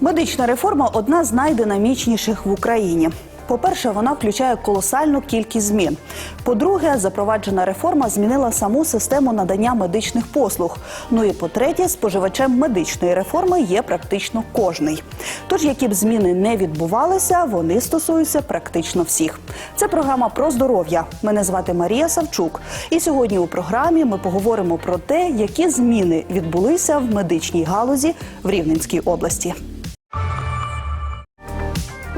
Медична реформа одна з найдинамічніших в Україні. По-перше, вона включає колосальну кількість змін. По-друге, запроваджена реформа змінила саму систему надання медичних послуг. Ну і по-третє, споживачем медичної реформи є практично кожний. Тож, які б зміни не відбувалися, вони стосуються практично всіх. Це програма про здоров'я. Мене звати Марія Савчук. І сьогодні у програмі ми поговоримо про те, які зміни відбулися в медичній галузі в Рівненській області.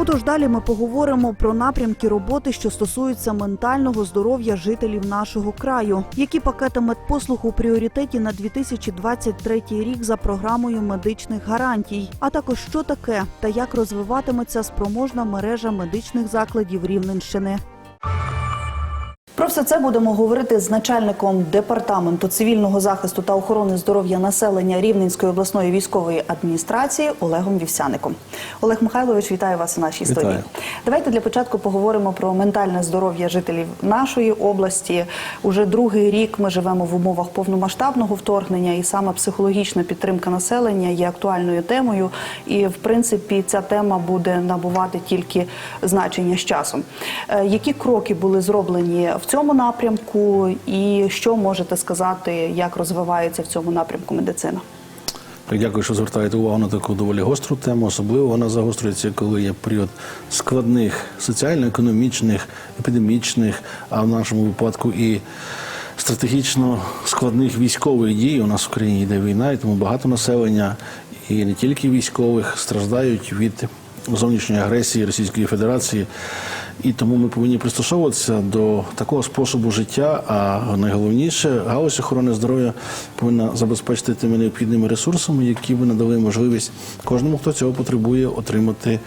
Отож, далі ми поговоримо про напрямки роботи, що стосуються ментального здоров'я жителів нашого краю. Які пакети медпослуг у пріоритеті на 2023 рік за програмою медичних гарантій, а також що таке та як розвиватиметься спроможна мережа медичних закладів Рівненщини. Про все це будемо говорити з начальником департаменту цивільного захисту та охорони здоров'я населення Рівненської обласної військової адміністрації Олегом Вівсяником. Олег Михайлович, вітаю вас у нашій Вітаю. студії. Давайте для початку поговоримо про ментальне здоров'я жителів нашої області. Уже другий рік ми живемо в умовах повномасштабного вторгнення, і саме психологічна підтримка населення є актуальною темою. І в принципі ця тема буде набувати тільки значення з часом. Е, Які кроки були зроблені в цьому напрямку, і що можете сказати, як розвивається в цьому напрямку медицина? Дякую, що звертаєте увагу на таку доволі гостру тему. Особливо вона загострюється, коли є період складних соціально-економічних, епідемічних, а в нашому випадку і стратегічно складних військових дій. У нас в країні йде війна, і тому багато населення, і не тільки військових, страждають від зовнішньої агресії Російської Федерації. І тому ми повинні пристосовуватися до такого способу життя. А найголовніше галузь охорони здоров'я повинна забезпечити тими необхідними ресурсами, які би надали можливість кожному, хто цього потребує, отримати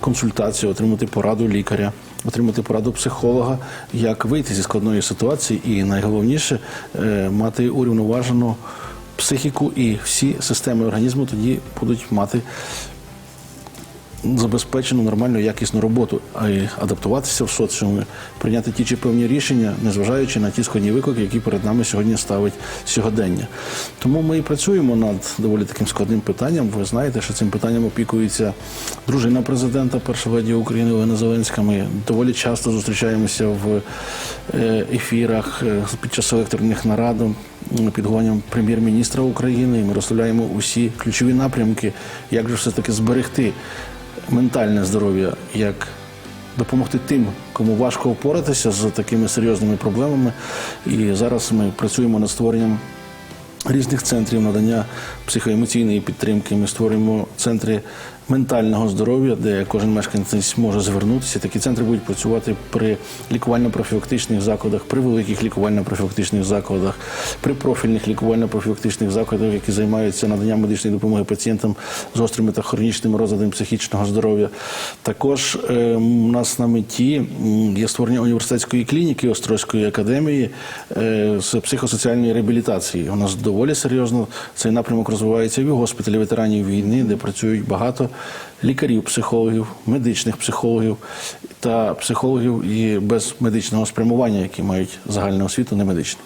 консультацію, отримати пораду лікаря, отримати пораду психолога, як вийти зі складної ситуації, і найголовніше е, мати урівноважену психіку, і всі системи організму тоді будуть мати забезпечену нормальну якісну роботу, а й адаптуватися в соціумі, прийняти ті чи певні рішення, незважаючи на ті складні виклики, які перед нами сьогодні ставить сьогодення. Тому ми і працюємо над доволі таким складним питанням. Ви знаєте, що цим питанням опікується дружина президента, перша леді України Олена Зеленська. Ми доволі часто зустрічаємося в е, ефірах е, під час електронних нарад під головуванням прем'єр-міністра України. Ми розставляємо усі ключові напрямки, як же все таки зберегти ментальне здоров'я, як допомогти тим, кому важко впоратися з такими серйозними проблемами. І зараз ми працюємо над створенням різних центрів надання психоемоційної підтримки. Ми створюємо центри ментального здоров'я, де кожен мешканець може звернутися. Такі центри будуть працювати при лікувально-профілактичних закладах, при великих лікувально-профілактичних закладах, при профільних лікувально-профілактичних закладах, які займаються наданням медичної допомоги пацієнтам з гострими та хронічними розладами психічного здоров'я. Також е, у нас на меті є створення університетської клініки Острозької академії е, з психосоціальної реабілітації. У нас доволі серйозно цей напрямок розвивається в госпіталі ветеранів війни, де працюють багато лікарів, психологів, медичних психологів та психологів і без медичного спрямування, які мають загальну освіту, не медичну.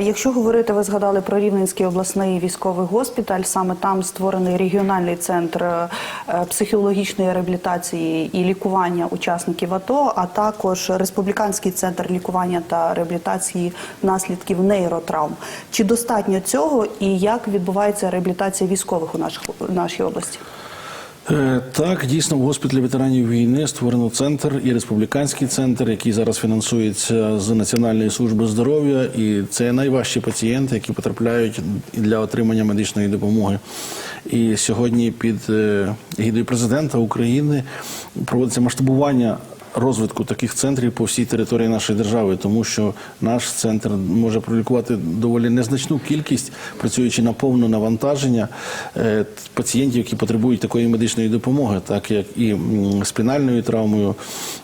Якщо говорити, ви згадали про Рівненський обласний військовий госпіталь. Саме там створений регіональний центр е, психологічної реабілітації і лікування учасників АТО, а також республіканський центр лікування та реабілітації наслідків нейротравм. Чи достатньо цього і як відбувається реабілітація військових у нашій області? Е, Так, дійсно, в госпіталі ветеранів війни створено центр і республіканський центр, який зараз фінансується з Національної служби здоров'я. І це найважчі пацієнти, які потрапляють для отримання медичної допомоги. І сьогодні під е, гідою президента України проводиться масштабування розвитку таких центрів по всій території нашої держави, тому що наш центр може пролікувати доволі незначну кількість, працюючи на повне навантаження е, пацієнтів, які потребують такої медичної допомоги, так як і спінальною травмою,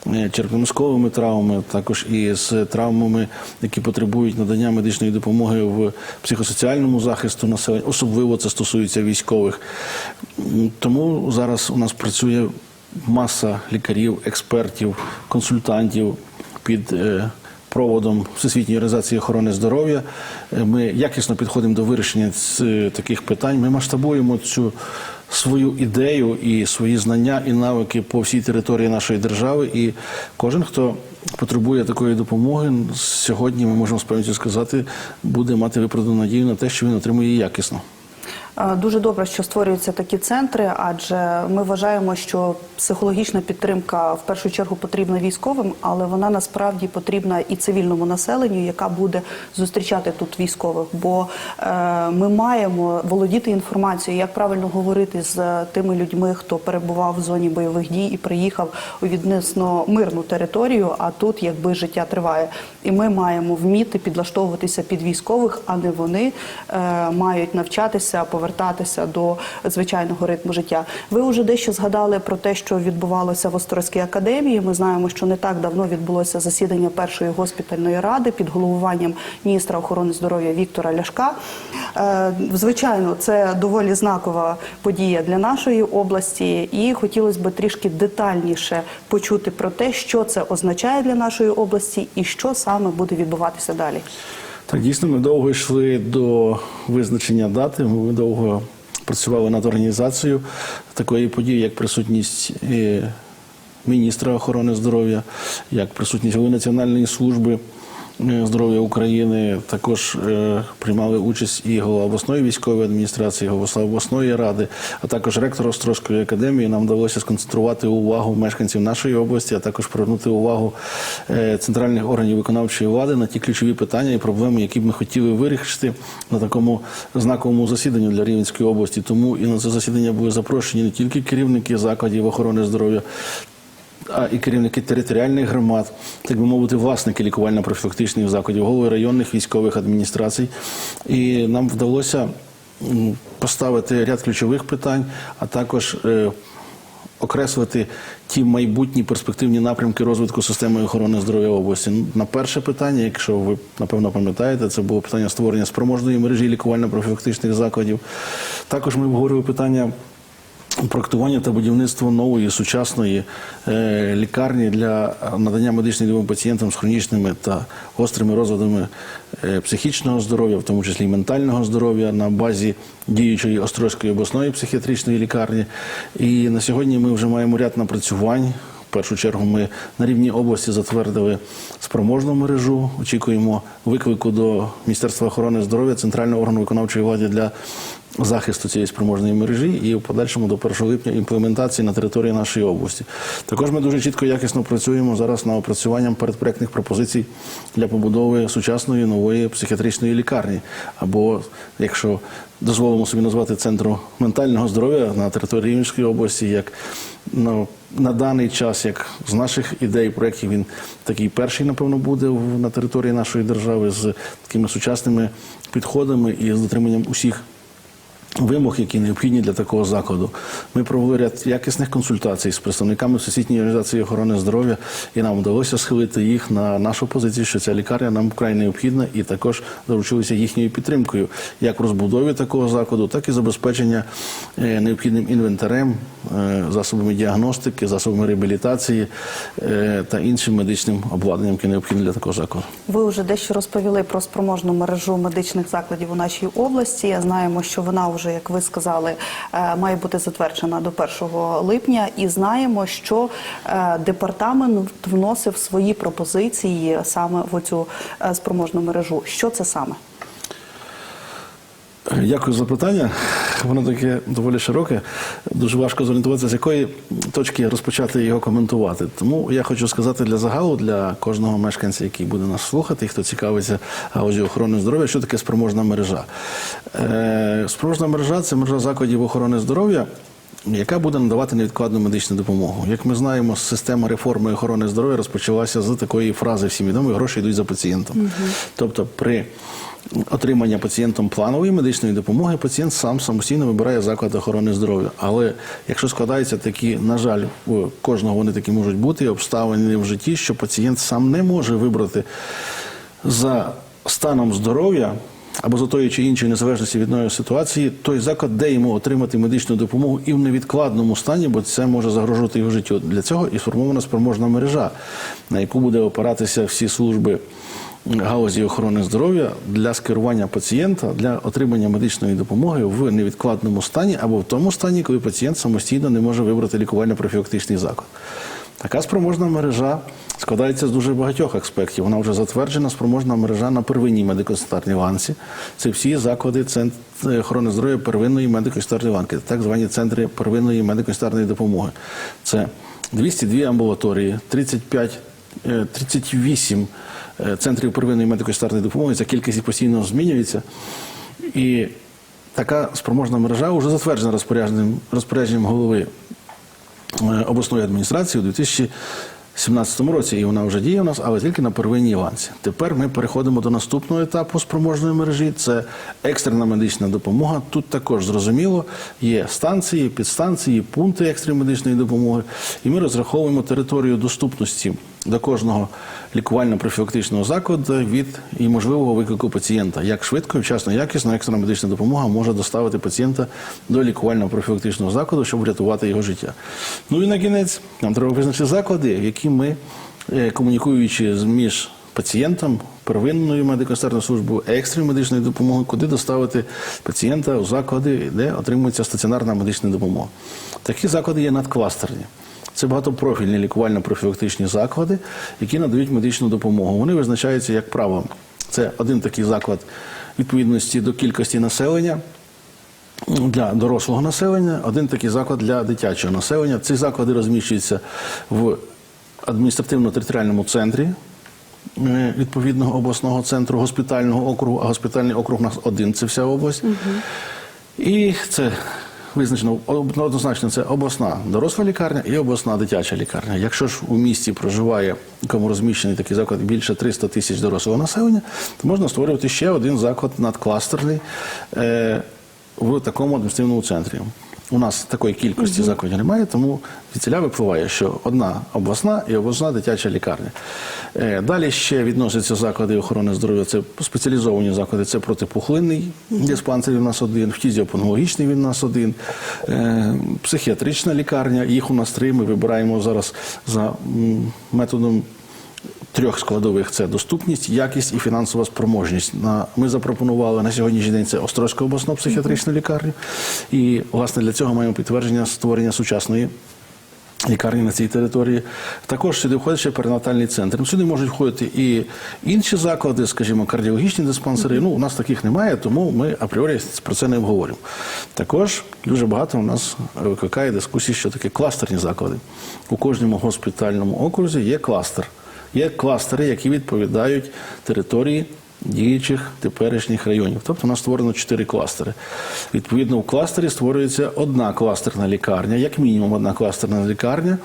е, черепно-мозковими травмами, також і з травмами, які потребують надання медичної допомоги в психосоціальному захисту населення. Особливо це стосується військових. Тому зараз у нас працює маса лікарів, експертів, консультантів під е, проводом Всесвітньої організації охорони здоров'я. Е, Ми якісно підходимо до вирішення таких питань. Ми масштабуємо цю свою ідею і свої знання і навики по всій території нашої держави. І кожен, хто потребує такої допомоги, сьогодні ми можемо з певністю сказати, буде мати виправдану надію на те, що він отримує її якісно. Дуже добре, що створюються такі центри, адже ми вважаємо, що психологічна підтримка в першу чергу потрібна військовим, але вона насправді потрібна і цивільному населенню, яка буде зустрічати тут військових. Бо е, ми маємо володіти інформацією, як правильно говорити з тими людьми, хто перебував в зоні бойових дій і приїхав у відносно мирну територію. А тут якби життя триває, і ми маємо вміти підлаштовуватися під військових, а не вони е, мають навчатися повертатися до звичайного ритму життя. Ви вже дещо згадали про те, що відбувалося в Острозькій академії. Ми знаємо, що не так давно відбулося засідання першої госпітальної ради під головуванням міністра охорони здоров'я Віктора Ляшка. Е, Звичайно, це доволі знакова подія для нашої області, і хотілося б трішки детальніше почути про те, що це означає для нашої області і що саме буде відбуватися далі. Так, дійсно, ми довго йшли до визначення дати. Ми довго працювали над організацією такої події, як присутність е, міністра охорони здоров'я, як присутність Національної служби здоров'я України. Також е, приймали участь і голова обласної військової адміністрації, голова обласної ради, а також ректор Острозької академії. Нам вдалося сконцентрувати увагу мешканців нашої області, а також привернути увагу е, центральних органів виконавчої влади на ті ключові питання і проблеми, які б ми хотіли вирішити на такому знаковому засіданні для Рівненської області. Тому і на це засідання були запрошені не тільки керівники закладів охорони здоров'я, а і керівники територіальних громад, так би мовити, власники лікувально-профілактичних закладів, голови районних військових адміністрацій. І нам вдалося поставити ряд ключових питань, а також е, окреслити ті майбутні перспективні напрямки розвитку системи охорони здоров'я області. Ну, На перше питання, якщо ви напевно пам'ятаєте, це було питання створення спроможної мережі лікувально-профілактичних закладів. Також ми обговорювали питання проектування та будівництво нової сучасної е, лікарні для надання медичної допомоги пацієнтам з хронічними та гострими розладами е, психічного здоров'я, в тому числі і ментального здоров'я, на базі діючої Острозької обласної психіатричної лікарні. І на сьогодні ми вже маємо ряд напрацювань. В першу чергу ми на рівні області затвердили спроможну мережу. Очікуємо виклику до Міністерства охорони здоров'я, центрального органу виконавчої влади для захисту цієї спроможної мережі і в подальшому до 1 липня імплементації на території нашої області. Також ми дуже чітко якісно працюємо зараз над опрацюванням передпроектних пропозицій для побудови сучасної нової психіатричної лікарні. Або, якщо дозволимо собі назвати центру ментального здоров'я на території Рівненської області, як ну, на даний час, як з наших ідей, проєктів, він такий перший, напевно, буде на території нашої держави з такими сучасними підходами і з дотриманням усіх вимог, які необхідні для такого закладу. Ми провели ряд якісних консультацій з представниками Всесвітньої організації охорони здоров'я, і нам вдалося схилити їх на нашу позицію, що ця лікарня нам вкрай необхідна, і також заручилися їхньою підтримкою, як в розбудові такого закладу, так і забезпечення е, необхідним інвентарем, е, засобами діагностики, засобами реабілітації е, та іншим медичним обладнанням, яке необхідне для такого закладу. Ви вже дещо розповіли про спроможну мережу медичних закладів у нашій області. Знаємо, що вона вже, як ви сказали, е, має бути затверджена до 1 липня, і знаємо, що е, департамент вносив свої пропозиції саме в цю спроможну мережу. Що це саме? Дякую за питання. Воно таке доволі широке. Дуже важко зорієнтуватися, з якої точки розпочати його коментувати. Тому я хочу сказати для загалу, для кожного мешканця, який буде нас слухати, і хто цікавиться галузі охорони здоров'я, що таке спроможна мережа. Е, спроможна мережа це мережа закладів охорони здоров'я. яка буде надавати невідкладну медичну допомогу. Як ми знаємо, система реформи охорони здоров'я розпочалася з такої фрази всім відомої гроші йдуть за пацієнтом. Тобто, при отриманні пацієнтом планової медичної допомоги пацієнт сам самостійно вибирає заклад охорони здоров'я. Але якщо складаються такі, на жаль, у кожного вони такі можуть бути обставини в житті, що пацієнт сам не може вибрати за станом здоров'я або за тої чи іншої незалежності від нової ситуації, той заклад, де йому отримати медичну допомогу і в невідкладному стані, бо це може загрожувати його життю. Для цього і сформована спроможна мережа, на яку буде опиратися всі служби галузі охорони здоров'я для скерування пацієнта для отримання медичної допомоги в невідкладному стані або в тому стані, коли пацієнт самостійно не може вибрати лікувально-профілактичний заклад. Така спроможна мережа складається з дуже багатьох аспектів. Вона вже затверджена спроможна мережа на первинній медико-санітарній ланці. Це всі заклади центр охорони здоров'я первинної медико-санітарної ланки, так звані центри первинної медико-санітарної допомоги. Це 202 амбулаторії, 35, е, 38 е, центрів первинної медико-санітарної допомоги. Ця кількість постійно змінюється. І така спроможна мережа вже затверджена розпорядженням, розпорядженням голови е, обласної адміністрації у 2017 році, і вона вже діє у нас, але тільки на первинній ланці. Тепер ми переходимо до наступного етапу спроможної мережі. Це екстрена медична допомога. Тут також зрозуміло є станції, підстанції, пункти екстреної медичної допомоги, і ми розраховуємо територію доступності до кожного лікувально-профілактичного закладу від і можливого виклику пацієнта. Як швидко, і вчасно, якісно екстрена медична допомога може доставити пацієнта до лікувально-профілактичного закладу, щоб врятувати його життя. Ну і на кінець нам треба визначити заклади, які ми, е, комунікуючи між пацієнтом, первинною медико-санітарною службою, екстреною медичною допомогою, куди доставити пацієнта у заклади, де отримується стаціонарна медична допомога. Такі заклади є надкластерні. Це багатопрофільні лікувально-профілактичні заклади, які надають медичну допомогу. Вони визначаються, як правило, це один такий заклад відповідності до кількості населення. Для дорослого населення, один такий заклад для дитячого населення. Ці заклади розміщуються в адміністративно-територіальному центрі е, відповідного обласного центру госпітального округу, а госпітальний округ у нас один це вся область. І це визначено однозначно це обласна доросла лікарня і обласна дитяча лікарня. Якщо ж у місті проживає, кому розміщений такий заклад більше 300 тисяч дорослого населення, то можна створювати ще один заклад надкластерний е, в такому адміністративному центрі. У нас такої кількості закладів немає, тому звідсіля випливає, що одна обласна і обласна дитяча лікарня. Е, Далі ще відносяться заклади охорони здоров'я. Це спеціалізовані заклади. Це протипухлинний диспансер у нас один, фтізіопонологічний він у нас один, е, психіатрична лікарня. Їх у нас три. Ми вибираємо зараз за методом трьох складових: це доступність, якість і фінансова спроможність. Ми запропонували на сьогоднішній день це Острозьку обласну психіатричну лікарню. І власне для цього маємо підтвердження створення сучасної. Лікарні на цій території також сюди входить ще перинатальний центр. Сюди можуть входити і інші заклади, скажімо, кардіологічні диспансери. Ну, у нас таких немає, тому ми апріорі про це не обговорюємо. Також дуже багато у нас викликає дискусії, що таке кластерні заклади. У кожному госпітальному окрузі є кластер. Є кластери, які відповідають території діючих теперішніх районів. Тобто у нас створено чотири кластери. Відповідно, в кластері створюється одна кластерна лікарня, як мінімум одна кластерна лікарня.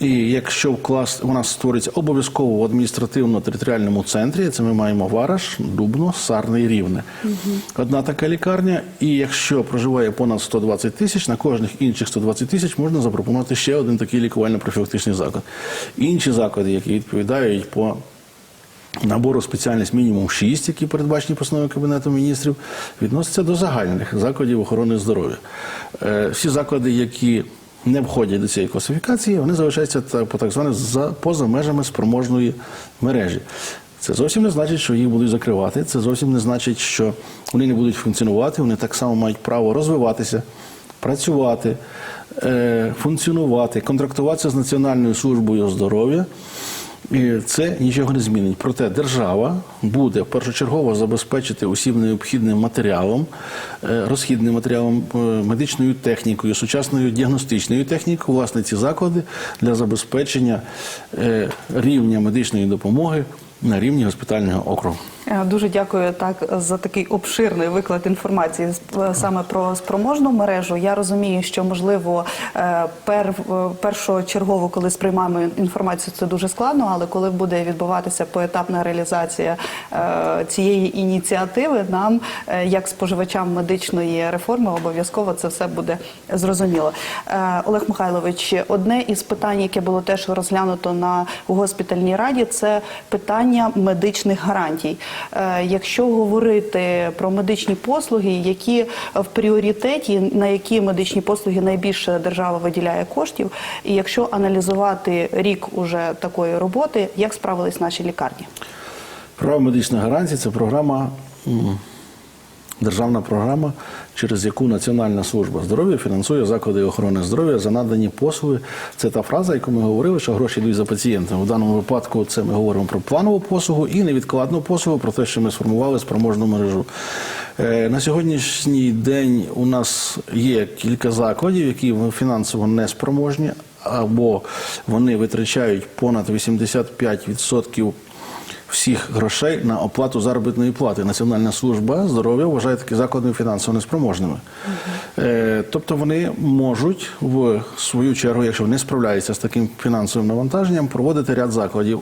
І якщо в клас у нас створюється обов'язково в адміністративно-територіальному центрі, це ми маємо Вараш, Дубно, Сарне і Рівне. Одна така лікарня. І якщо проживає понад 120 тисяч, на кожних інших 120 тисяч можна запропонувати ще один такий лікувально-профілактичний заклад. Інші заклади, які відповідають по Набору спеціальність мінімум 6, які передбачені постановою Кабінету міністрів, відносяться до загальних закладів охорони здоров'я. Е, Всі заклади, які не входять до цієї класифікації, вони залишаються по так зване поза межами спроможної мережі. Це зовсім не значить, що їх будуть закривати. Це зовсім не значить, що вони не будуть функціонувати. Вони так само мають право розвиватися, працювати, е, функціонувати, контрактуватися з Національною службою здоров'я. І це нічого не змінить. Проте держава буде першочергово забезпечити усім необхідним матеріалом, е, розхідним матеріалом, е, медичною технікою, сучасною діагностичною технікою, власне, ці заклади для забезпечення е, рівня медичної допомоги на рівні госпітального округу. Е, Дуже дякую так за такий обширний виклад інформації з- саме про спроможну мережу. Я розумію, що можливо е, пер, е, першочергово, коли сприймаємо інформацію, це дуже складно, але коли буде відбуватися поетапна реалізація е, цієї ініціативи, нам, е, як споживачам медичної реформи, обов'язково це все буде зрозуміло. Е, Олег Михайлович, одне із питань, яке було теж розглянуто на госпітальній раді, це питання медичних гарантій. Е, Якщо говорити про медичні послуги, які в пріоритеті, на які медичні послуги найбільше держава виділяє коштів, і якщо аналізувати рік уже такої роботи, як справились наші лікарні? Програма медична гарантія це програма, державна програма, через яку Національна служба здоров'я фінансує заклади охорони здоров'я за надані послуги. Це та фраза, яку ми говорили, що гроші йдуть за пацієнтом. У даному випадку це ми говоримо про планову послугу і невідкладну послугу, про те, що ми сформували спроможну мережу. Е, На сьогоднішній день у нас є кілька закладів, які фінансово неспроможні, або вони витрачають понад 85% всіх грошей на оплату заробітної плати. Національна служба здоров'я вважає такі заклади фінансово неспроможними. Е, тобто вони можуть в свою чергу, якщо вони справляються з таким фінансовим навантаженням, проводити ряд закладів,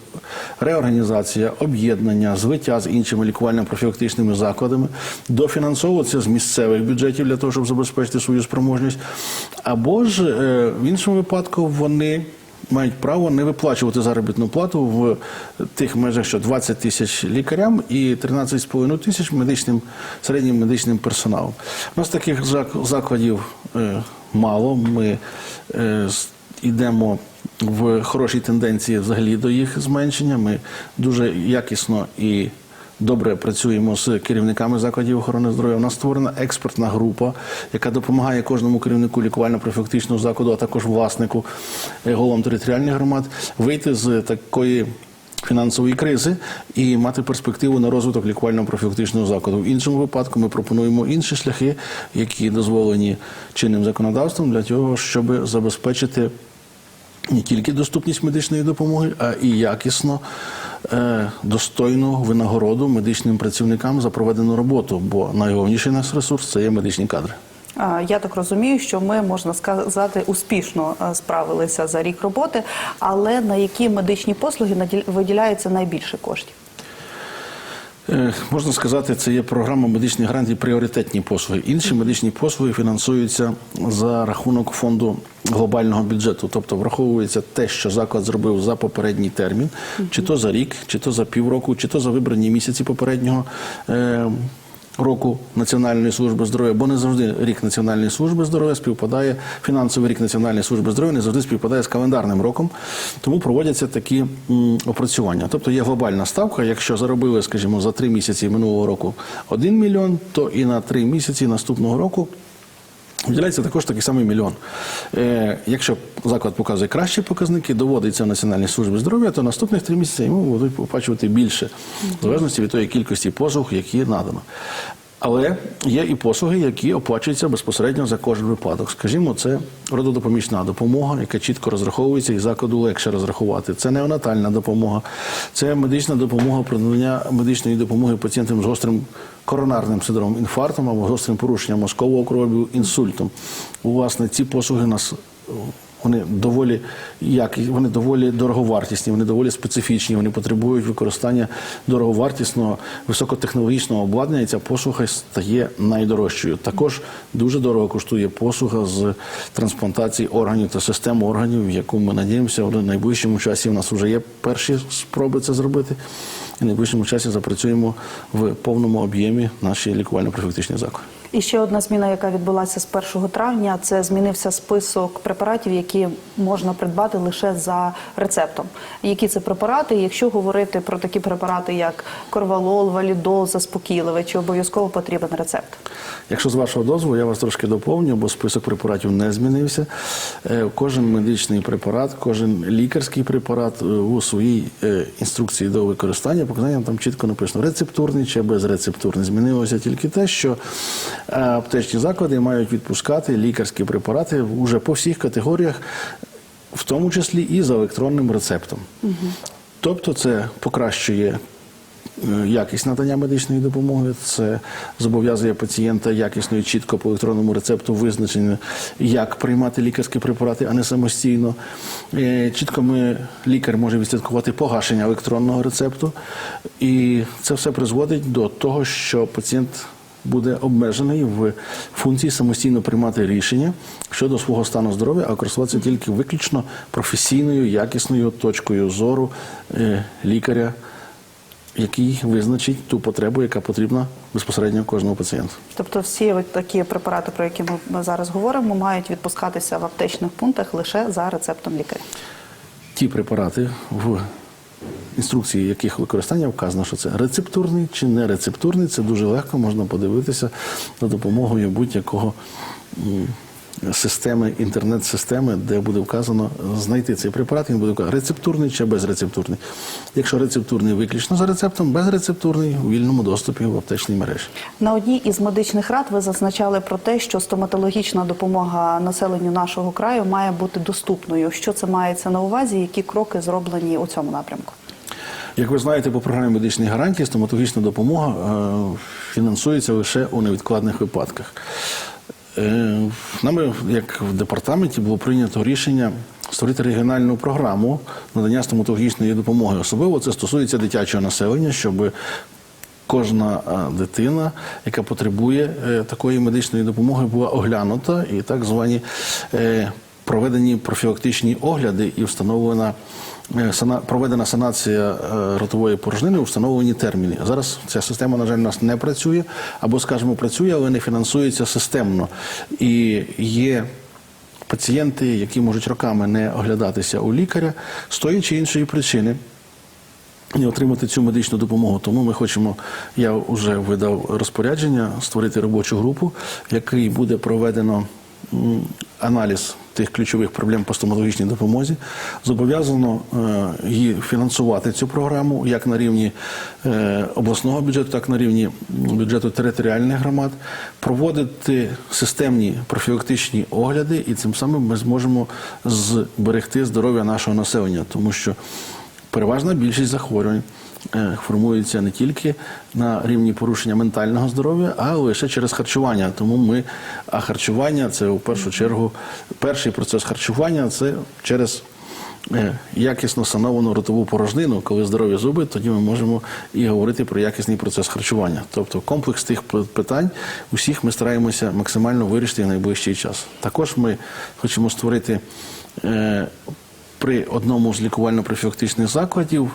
реорганізація, об'єднання, злиття з іншими лікувально-профілактичними закладами, дофінансовуватися з місцевих бюджетів для того, щоб забезпечити свою спроможність. Або ж е, в іншому випадку вони мають право не виплачувати заробітну плату в тих межах, що 20 тисяч лікарям і 13,5 тисяч медичним середнім медичним персоналом. У нас таких закладів е, мало. Ми е, йдемо в хорошій тенденції взагалі до їх зменшення. Ми дуже якісно і добре працюємо з керівниками закладів охорони здоров'я. У нас створена експертна група, яка допомагає кожному керівнику лікувально-профілактичного закладу, а також власнику е, головам територіальних громад вийти з такої. Фінансової кризи і мати перспективу на розвиток лікувально-профілактичного закладу. В іншому випадку ми пропонуємо інші шляхи, які дозволені чинним законодавством для того, щоб забезпечити не тільки доступність медичної допомоги, а і якісно достойну винагороду медичним працівникам за проведену роботу. Бо найголовніший наш ресурс це є медичні кадри. Я так розумію, що ми можна сказати успішно е, справилися за рік роботи, але на які медичні послуги виділяється найбільше коштів? Е, Можна сказати, це є програма медичних грантів пріоритетні послуги. Інші медичні послуги фінансуються за рахунок фонду глобального бюджету, тобто враховується те, що заклад зробив за попередній термін, чи то за рік, чи то за півроку, чи то за вибрані місяці попереднього. Року Національної служби здоров'я, бо не завжди рік Національної служби здоров'я співпадає, фінансовий рік Національної служби здоров'я не завжди співпадає з календарним роком, тому проводяться такі опрацювання. Тобто є глобальна ставка. Якщо заробили, скажімо, за три місяці минулого року 1 мільйон, то і на три місяці наступного року Виділяється також такий самий мільйон. Е, якщо заклад показує кращі показники, доводиться в Національній службі здоров'я, то наступних три місяці йому будуть оплачувати більше, в залежності від тої кількості послуг, які надано. Але є і послуги, які оплачуються безпосередньо за кожен випадок. Скажімо, це рододопомічна допомога, яка чітко розраховується і закладу легше розрахувати. Це неонатальна допомога, це медична допомога про надання медичної допомоги пацієнтам з гострим коронарним синдромом, інфарктом або гострим порушенням мозкового кров'ю, інсультом. Власне, ці послуги нас вони доволі як вони доволі дороговартісні, вони доволі специфічні, вони потребують використання дороговартісного високотехнологічного обладнання. І ця послуга стає найдорожчою. Також дуже дорого коштує послуга з трансплантації органів та систем органів, в яку ми надіємося в найближчому часі. У нас вже є перші спроби це зробити. І в найближчому часі запрацюємо в повному об'ємі наші лікувально-профілактичні заклади. І ще одна зміна, яка відбулася з 1 травня, це змінився список препаратів, які можна придбати лише за рецептом. Які це препарати? Якщо говорити про такі препарати, як корвалол, валідол, заспокійливе, чи обов'язково потрібен рецепт? Якщо з вашого дозволу, я вас трошки доповню, бо список препаратів не змінився. Е, Кожен медичний препарат, кожен лікарський препарат е, у своїй е, інструкції до використання показанням там чітко написано рецептурний чи безрецептурний. Змінилося тільки те, що аптечні заклади мають відпускати лікарські препарати уже по всіх категоріях, в тому числі і за електронним рецептом. Тобто це покращує якість надання медичної допомоги, це зобов'язує пацієнта якісно і чітко по електронному рецепту визначення, як приймати лікарські препарати, а не самостійно. Е, Чітко ми, лікар може відслідкувати погашення електронного рецепту, і це все призводить до того, що пацієнт буде обмежений в функції самостійно приймати рішення щодо свого стану здоров'я, а користуватися тільки виключно професійною, якісною точкою зору е, лікаря, який визначить ту потребу, яка потрібна безпосередньо кожному пацієнту. Тобто всі такі препарати, про які ми, зараз говоримо, мають відпускатися в аптечних пунктах лише за рецептом лікаря. Ті препарати в інструкції, яких використання вказано, що це рецептурний чи не рецептурний, це дуже легко можна подивитися за допомогою будь-якого системи, інтернет-системи, де буде вказано знайти цей препарат, він буде вказано рецептурний чи безрецептурний. Якщо рецептурний виключно за рецептом, безрецептурний у вільному доступі в аптечній мережі. На одній із медичних рад ви зазначали про те, що стоматологічна допомога населенню нашого краю має бути доступною. Що це мається на увазі? Які кроки зроблені у цьому напрямку? Як ви знаєте, по програмі медичних гарантій стоматологічна допомога е, фінансується лише у невідкладних випадках. Е, Нами, як в департаменті, було прийнято рішення створити регіональну програму надання стоматологічної допомоги. Особливо це стосується дитячого населення, щоб кожна дитина, яка потребує е, такої медичної допомоги, була оглянута і так звані е, проведені профілактичні огляди і встановлена е, проведена санація е, ротової порожнини у встановлені терміни. Зараз ця система, на жаль, у нас не працює, або, скажімо, працює, але не фінансується системно. І є пацієнти, які можуть роками не оглядатися у лікаря з тої чи іншої причини і отримати цю медичну допомогу. Тому ми хочемо, я вже видав розпорядження створити робочу групу, в якій буде проведено аналіз тих ключових проблем по стоматологічній допомозі. Зобов'язано е, її фінансувати цю програму як на рівні е, обласного бюджету, так і на рівні бюджету територіальних громад, проводити системні профілактичні огляди, і цим самим ми зможемо зберегти здоров'я нашого населення, тому що переважна більшість захворювань формується не тільки на рівні порушення ментального здоров'я, а лише через харчування. Тому ми, а харчування це у першу чергу перший процес харчування це через е, якісно сановану ротову порожнину, коли здорові зуби, тоді ми можемо і говорити про якісний процес харчування. Тобто комплекс тих питань усіх ми стараємося максимально вирішити в найближчий час. Також ми хочемо створити е, при одному з лікувально-профілактичних закладів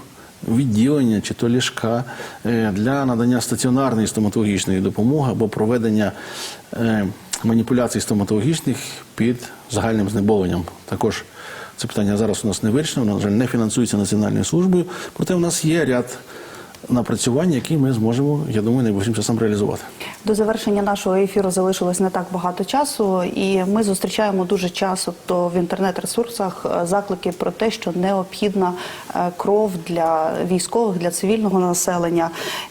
відділення чи то ліжка е, для надання стаціонарної стоматологічної допомоги або проведення е, маніпуляцій стоматологічних під загальним знеболенням. Також це питання зараз у нас не вирішено, воно, на жаль, не фінансується Національною службою, проте у нас є ряд напрацювань, які ми зможемо, я думаю, найближчим часом реалізувати. До завершення нашого ефіру залишилось не так багато часу, і ми зустрічаємо дуже часто в інтернет-ресурсах е, заклики про те, що необхідна е, кров для військових, для цивільного населення.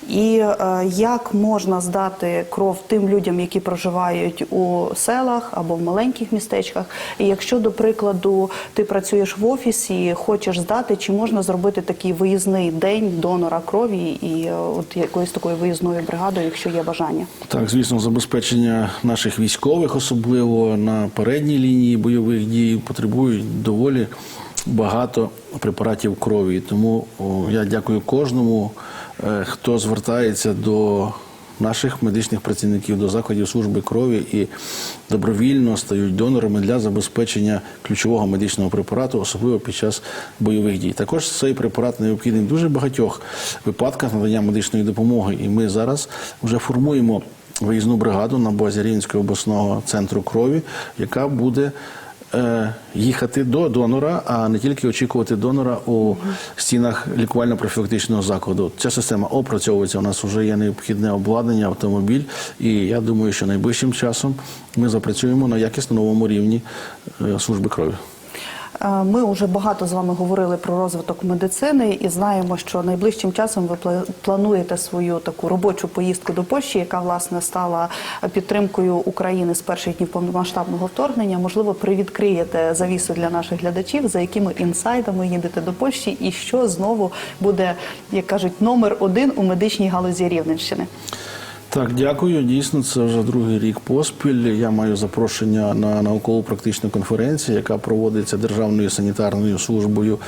І е, як можна здати кров тим людям, які проживають у селах або в маленьких містечках. І якщо, до прикладу, ти працюєш в офісі, хочеш здати, чи можна зробити такий виїзний день донора крові і е, от якоюсь такою виїзною бригадою, якщо є бажання? Так, звісно, забезпечення наших військових, особливо на передній лінії бойових дій, потребують доволі багато препаратів крові. Тому я дякую кожному, е, хто звертається до наших медичних працівників, до закладів служби крові і добровільно стають донорами для забезпечення ключового медичного препарату, особливо під час бойових дій. Також цей препарат необхідний в дуже багатьох випадках надання медичної допомоги. І ми зараз вже формуємо виїзну бригаду на базі Рівненського обласного центру крові, яка буде їхати до донора, а не тільки очікувати донора у стінах лікувально-профілактичного закладу. Ця система опрацьовується. У нас вже є необхідне обладнання, автомобіль, і я думаю, що найближчим часом ми запрацюємо на якісно новому рівні е, служби крові. Е, Ми вже багато з вами говорили про розвиток медицини і знаємо, що найближчим часом ви плануєте свою таку робочу поїздку до Польщі, яка власне стала підтримкою України з перших днів повномасштабного вторгнення. Можливо, привідкриєте завісу для наших глядачів, за якими інсайдами їдете до Польщі, і що знову буде, як кажуть, номер один у медичній галузі Рівненщини. Так, дякую. Дійсно, це вже другий рік поспіль. Я маю запрошення на науково-практичну конференцію, яка проводиться Державною санітарною службою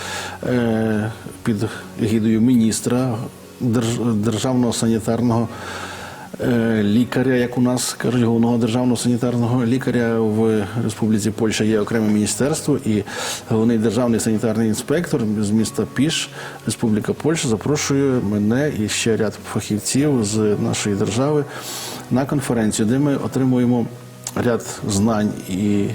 е, під гідою міністра Держ- державного санітарного. Е, Лікаря, як у нас кажуть, головного державного санітарного лікаря в Республіці Польща є окреме міністерство, і головний державний санітарний інспектор з міста Піш, Республіка Польща, запрошує мене і ще ряд фахівців з нашої держави на конференцію, де ми отримуємо ряд знань і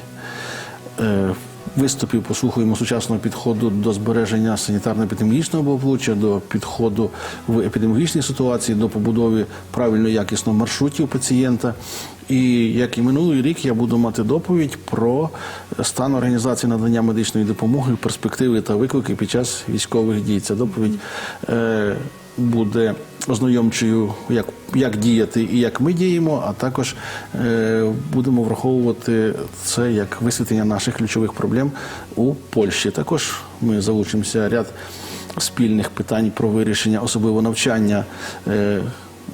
е, виступів послухаємо сучасного підходу до збереження санітарно-епідеміологічного благополуччя, до підходу в епідеміологічній ситуації, до побудови правильно якісного маршрутів пацієнта. І як і минулий рік, я буду мати доповідь про стан організації надання медичної допомоги, перспективи та виклики під час військових дій. Ця доповідь е, буде ознайомчою, як, як діяти і як ми діємо, а також е, будемо враховувати це як висвітлення наших ключових проблем у Польщі. Також ми залучимося ряд спільних питань про вирішення, особливо навчання е,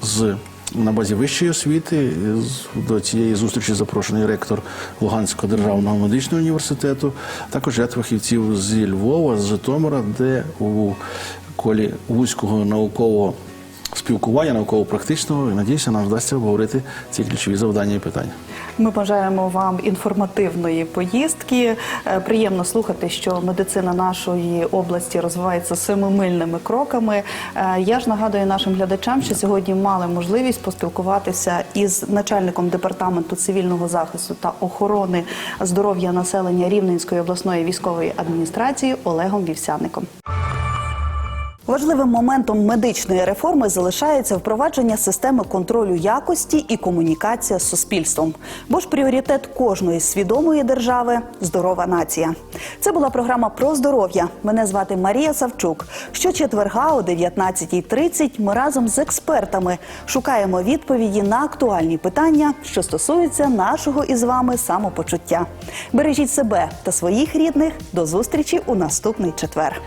з. На базі вищої освіти до цієї зустрічі запрошений ректор Луганського державного медичного університету, також ряд фахівців зі Львова, з Житомира, де у колі вузького наукового спілкування, науково-практичного, і надіюся, нам вдасться обговорити ці ключові завдання і питання. Ми бажаємо вам інформативної поїздки. Е, Приємно слухати, що медицина нашої області розвивається семимильними кроками. Е, Я ж нагадую нашим глядачам, що сьогодні мали можливість поспілкуватися із начальником департаменту цивільного захисту та охорони здоров'я населення Рівненської обласної військової адміністрації Олегом Вівсяником. Важливим моментом медичної реформи залишається впровадження системи контролю якості і комунікація з суспільством. Бо ж пріоритет кожної свідомої держави здорова нація. Це була програма про здоров'я. Мене звати Марія Савчук. Щочетверга о 19.30 ми разом з експертами шукаємо відповіді на актуальні питання, що стосуються нашого із вами самопочуття. Бережіть себе та своїх рідних. До зустрічі у наступний четвер.